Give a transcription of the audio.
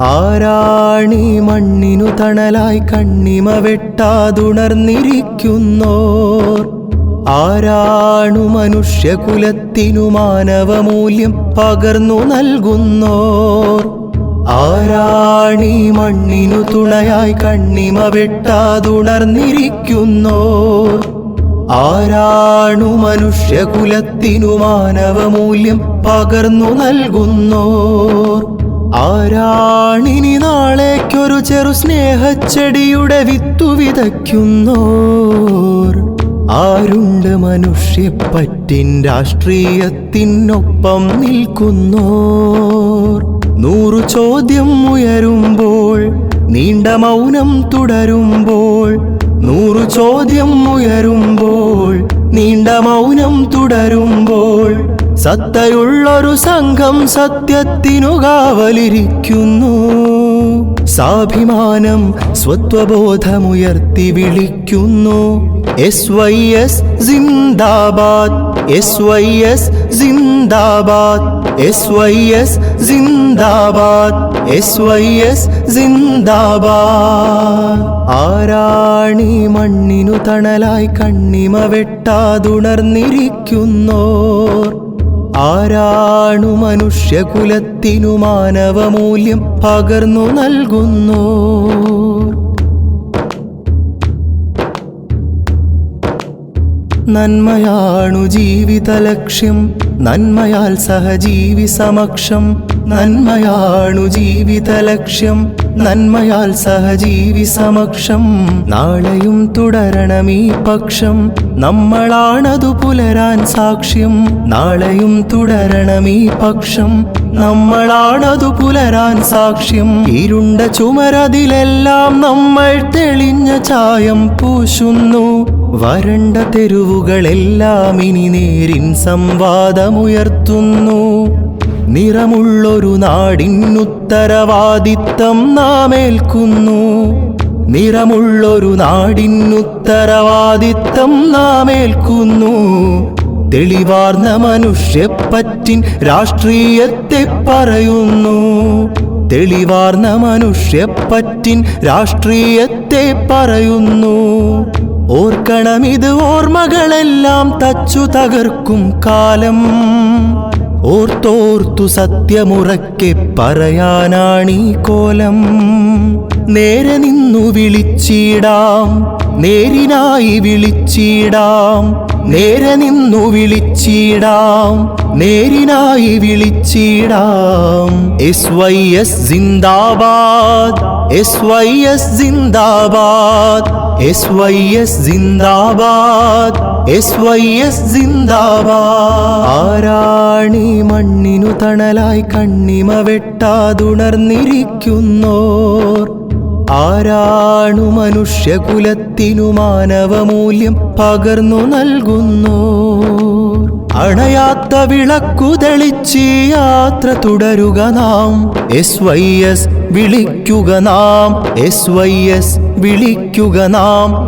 ആരാണി മണ്ണിനു തണലായി കണ്ണിമ വെട്ടാതുണർന്നിരിക്കുന്നോർ? ആരാണു മനുഷ്യകുലത്തിനു മാനവമൂല്യം പകർന്നു നൽകുന്നോർ? ആരാണി മണ്ണിനു തുണയായി കണ്ണിമ വെട്ടാതുണർന്നിരിക്കുന്നോർ? ആരാണു മനുഷ്യകുലത്തിനു മാനവമൂല്യം പകർന്നു നൽകുന്നോർ? ആരാണിനി നാളേക്കൊരു ചെറു സ്നേഹച്ചെടിയുടെ വിത്തു വിതയ്ക്കുന്നോർ? ആരുണ്ട് മനുഷ്യപ്പറ്റിൻ രാഷ്ട്രീയത്തിനൊപ്പം നിൽക്കുന്നോർ? നൂറു ചോദ്യം ഉയരുമ്പോൾ നീണ്ട മൗനം തുടരുമ്പോൾ നൂറു ചോദ്യം ഉയരുമ്പോൾ നീണ്ട മൗനം തുടരുമ്പോൾ സത്തയുള്ളൊരു സംഘം സത്യത്തിനു കാവലിരിക്കുന്നു. സാഭിമാനം സ്വത്വബോധമുയർത്തി വിളിക്കുന്നു. എസ് വൈ എസ് സിന്ദാബാദ് എസ് വൈ എസ് സിന്ദാബാദ് എസ് വൈ എസ് സിന്ദാബാദ് എസ് വൈ എസ് സിന്ദാബാദ്. ആരാണി മണ്ണിനു തണലായി കണ്ണിമ വെട്ടാതുണർന്നിരിക്കുന്നോർ? ആരാണു മനുഷ്യകുലത്തിനു മാനവമൂല്യം പകർന്നു നൽകുന്നോർ നന്മയാണു ജീവിത ലക്ഷ്യം നന്മയാൽ സഹജീവി സമക്ഷം. നന്മയാണു ജീവിത ലക്ഷ്യം നന്മയാൽ സഹജീവി സമക്ഷം. നാളെയും തുടരണം ഈ പക്ഷം. നമ്മളാണതു പുലരാൻ സാക്ഷ്യം. നാളെയും തുടരണം ഈ പക്ഷം. നമ്മളാണതു പുലരാൻ സാക്ഷ്യം. ഇരുണ്ട ചുമരതിലെല്ലാം നമ്മൾ തെളിഞ്ഞ ചായം പൂശുന്നു. വരണ്ട തെരുവുകളെല്ലാം ഇനി നേരിൻ സംവാദമുയർത്തുന്നു. നിറമുള്ളൊരു നാടിനുത്തരവാദിത്തം നാമേൽക്കുന്നു. നിറമുള്ളൊരു നാടിനുത്തരവാദിത്തം നാമേൽക്കുന്നു. തെളിവാർന്ന മനുഷ്യപ്പറ്റിൻ രാഷ്ട്രീയത്തെ പറയുന്നു. തെളിവാർന്ന മനുഷ്യപ്പറ്റിൻ രാഷ്ട്രീയത്തെ പറയുന്നു. ഓർക്കണം ഇത് ഓർമ്മകളെല്ലാം തച്ചു തകർക്കും കാലം. ഓർത്തോർത്തു സത്യമുറക്കെ പറയാനാണീ കോലം. നേരെ നിന്നു വിളിച്ചിടാം നേരിനായി വിളിച്ചിടാം നേരെ നിന്നു വിളിച്ചിടാം നേരിനായി വിളിച്ചിടാം. എസ് വൈ എസ് സിന്ദാബാദ് എസ് വൈ എസ് സിന്ദാബാദ് എസ് വൈ എസ് ജിന്ദാബാദ്. എസ് വൈ എസ് ജിന്ദാബാദ്. ആരാണി മണ്ണിനു തണലായി കണ്ണിമ വെട്ടാതുണർന്നിരിക്കുന്നോർ? ആരാണു മനുഷ്യകുലത്തിനു മാനവമൂല്യം പകർന്നു നൽകുന്നോർ? അണയാത്ത വിളക്കു തെളിച്ച് യാത്ര തുടരുക നാം. എസ് വൈ എസ് വിളിക്കുക നാം. എസ് വൈ എസ് വിളിക്കുക നാം.